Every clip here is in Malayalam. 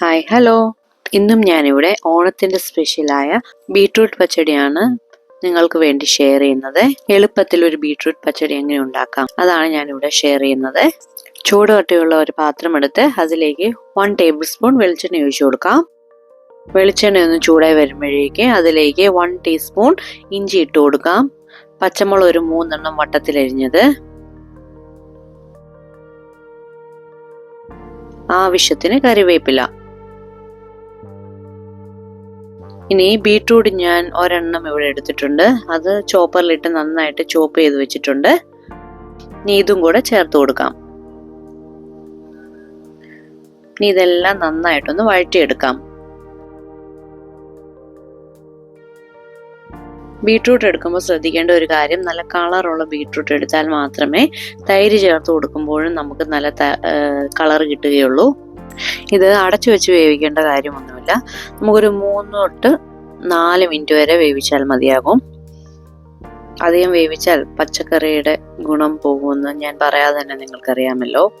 ഹായ് ഹലോ ഇന്നും ഞാനിവിടെ ഓണത്തിന്റെ സ്പെഷ്യലായ ബീട്രൂട്ട് പച്ചടിയാണ് നിങ്ങൾക്ക് വേണ്ടി ഷെയർ ചെയ്യുന്നത്. എളുപ്പത്തിൽ ഒരു ബീട്രൂട്ട് പച്ചടി എങ്ങനെ ഉണ്ടാക്കാം? അതാണ് ഞാനിവിടെ ഷെയർ ചെയ്യുന്നത്. ചൂടുകട്ടിയുള്ള ഒരു പാത്രം എടുത്ത് അതിലേക്ക് വൺ ടേബിൾ സ്പൂൺ വെളിച്ചെണ്ണ ഒഴിച്ചു കൊടുക്കാം. വെളിച്ചെണ്ണ ഒന്ന് ചൂടായി വരുമ്പോഴേക്ക് അതിലേക്ക് വൺ ടീസ്പൂൺ ഇഞ്ചി ഇട്ട് കൊടുക്കാം. പച്ചമുളക് ഒരു മൂന്നെണ്ണം വട്ടത്തിലരിഞ്ഞത് ആവശ്യത്തിന് കറിവേപ്പില. ഇനി ബീട്രൂട്ട് ഞാൻ ഒരെണ്ണം ഇവിടെ എടുത്തിട്ടുണ്ട്. അത് ചോപ്പറിലിട്ട് നന്നായിട്ട് ചോപ്പ് ചെയ്ത് വെച്ചിട്ടുണ്ട്. ഇനി ഇതും കൂടെ ചേർത്ത് കൊടുക്കാം. ഇനി ഇതെല്ലാം നന്നായിട്ടൊന്ന് വഴറ്റിയെടുക്കാം. ബീട്രൂട്ട് എടുക്കുമ്പോൾ ശ്രദ്ധിക്കേണ്ട ഒരു കാര്യം നല്ല കളറുള്ള ബീട്രൂട്ട് എടുത്താൽ മാത്രമേ തൈര് ചേർത്ത് കൊടുക്കുമ്പോഴും നമുക്ക് നല്ല കളർ കിട്ടുകയുള്ളൂ. ഇത് അടച്ചു വെച്ച് വേവിക്കേണ്ട കാര്യമൊന്നുമില്ല. നമുക്കൊരു മൂന്ന് തൊട്ട് നാല് മിനിറ്റ് വരെ വേവിച്ചാൽ മതിയാകും. അധികം വേവിച്ചാൽ പച്ചക്കറിയുടെ ഗുണം പോകുമെന്ന് ഞാൻ പറയാതെ തന്നെ നിങ്ങൾക്കറിയാമല്ലോ.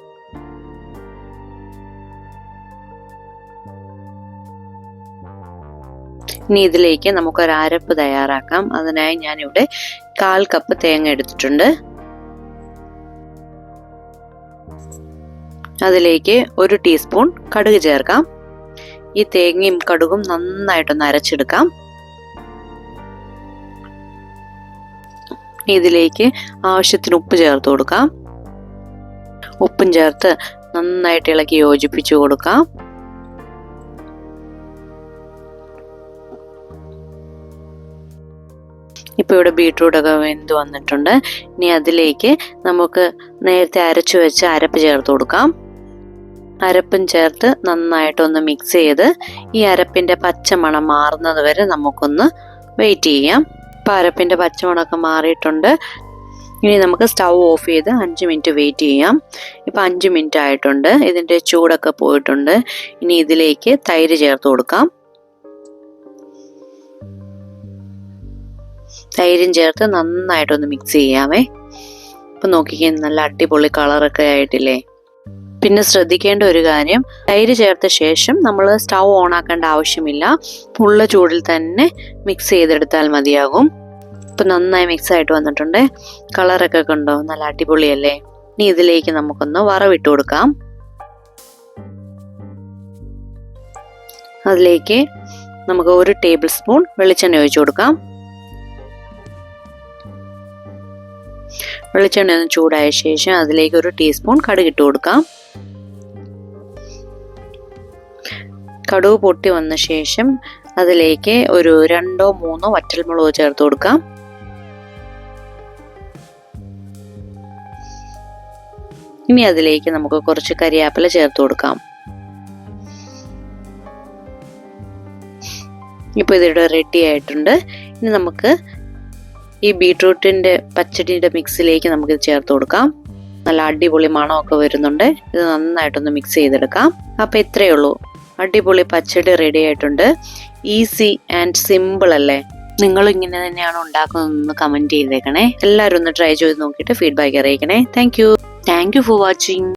ഇനി ഇതിലേക്ക് നമുക്കൊരു അരപ്പ് തയ്യാറാക്കാം. അതിനായി ഞാനിവിടെ കാൽ കപ്പ് തേങ്ങ എടുത്തിട്ടുണ്ട്. അതിലേക്ക് ഒരു ടീസ്പൂൺ കടുക് ചേർക്കാം. ഈ തേങ്ങയും കടുകും നന്നായിട്ടൊന്ന് അരച്ചെടുക്കാം. ഇതിലേക്ക് ആവശ്യത്തിന് ഉപ്പ് ചേർത്ത് കൊടുക്കാം. ഉപ്പും ചേർത്ത് നന്നായിട്ട് ഇളക്കി യോജിപ്പിച്ചു കൊടുക്കാം. ഇപ്പോൾ ഇവിടെ ബീട്രൂട്ടൊക്കെ വെന്ത് വന്നിട്ടുണ്ട്. ഇനി അതിലേക്ക് നമുക്ക് നേരത്തെ അരച്ചു വെച്ച അരപ്പ് ചേർത്ത് കൊടുക്കാം. അരപ്പും ചേർത്ത് നന്നായിട്ടൊന്ന് മിക്സ് ചെയ്ത് ഈ അരപ്പിന്റെ പച്ചമണം മാറുന്നത് വരെ നമുക്കൊന്ന് വെയിറ്റ് ചെയ്യാം. ഇപ്പം അരപ്പിന്റെ പച്ചമണമൊക്കെ മാറിയിട്ടുണ്ട്. ഇനി നമുക്ക് സ്റ്റൗ ഓഫ് ചെയ്ത് അഞ്ച് മിനിറ്റ് വെയിറ്റ് ചെയ്യാം. ഇപ്പം അഞ്ച് മിനിറ്റ് ആയിട്ടുണ്ട്. ഇതിന്റെ ചൂടൊക്കെ പോയിട്ടുണ്ട്. ഇനി ഇതിലേക്ക് തൈര് ചേർത്ത് കൊടുക്കാം. തൈരും ചേർത്ത് നന്നായിട്ടൊന്ന് മിക്സ് ചെയ്യാമേ ഇപ്പം നോക്കിക്കേ നല്ല അടിപൊളി കളറൊക്കെ ആയിട്ടില്ലേ? പിന്നെ ശ്രദ്ധിക്കേണ്ട ഒരു കാര്യം തൈര് ചേർത്ത ശേഷം നമ്മൾ സ്റ്റൗ ഓൺ ആക്കേണ്ട ആവശ്യമില്ല. ഉള്ള ചൂടിൽ തന്നെ മിക്സ് ചെയ്തെടുത്താൽ മതിയാകും. ഇപ്പം നന്നായി മിക്സ് ആയിട്ട് വന്നിട്ടുണ്ട്. കളറൊക്കെ കണ്ടോ? നല്ല അടിപൊളിയല്ലേ? ഇനി ഇതിലേക്ക് നമുക്കൊന്ന് വറവിട്ട് കൊടുക്കാം. അതിലേക്ക് നമുക്ക് ഒരു ടേബിൾ സ്പൂൺ വെളിച്ചെണ്ണ ഒഴിച്ചു കൊടുക്കാം. വെളിച്ചെണ്ണ ഒന്ന് ചൂടായ ശേഷം അതിലേക്ക് ഒരു ടീസ്പൂൺ കടുകിട്ട് കൊടുക്കാം. കടുക് പൊട്ടി വന്ന ശേഷം അതിലേക്ക് ഒരു രണ്ടോ മൂന്നോ വറ്റൽമുളക് ചേർത്ത് കൊടുക്കാം. ഇനി അതിലേക്ക് നമുക്ക് കുറച്ച് കരിയാപ്പില ചേർത്ത് കൊടുക്കാം. ഇപ്പൊ ഇതിവിടെ റെഡി ആയിട്ടുണ്ട്. ഇനി നമുക്ക് ഈ ബീട്രൂട്ടിന്റെ പച്ചടിയുടെ മിക്സിലേക്ക് നമുക്ക് ഇത് ചേർത്ത് കൊടുക്കാം. നല്ല അടിപൊളി മണമൊക്കെ വരുന്നുണ്ട്. ഇത് നന്നായിട്ടൊന്ന് മിക്സ് ചെയ്തെടുക്കാം. അപ്പോൾ ഇത്രയേ ഉള്ളൂ. അടിപൊളി പച്ചടി റെഡി ആയിട്ടുണ്ട്. ഈസി ആൻഡ് സിമ്പിൾ അല്ലേ? നിങ്ങൾ ഇങ്ങനെ തന്നെയാണ് ഉണ്ടാക്കുന്നതെന്ന് കമന്റ് ചെയ്തേക്കണേ. എല്ലാവരും ഒന്ന് ട്രൈ ചെയ്ത് നോക്കിയിട്ട് feedback അറിയിക്കണേ. Thank you thank you for watching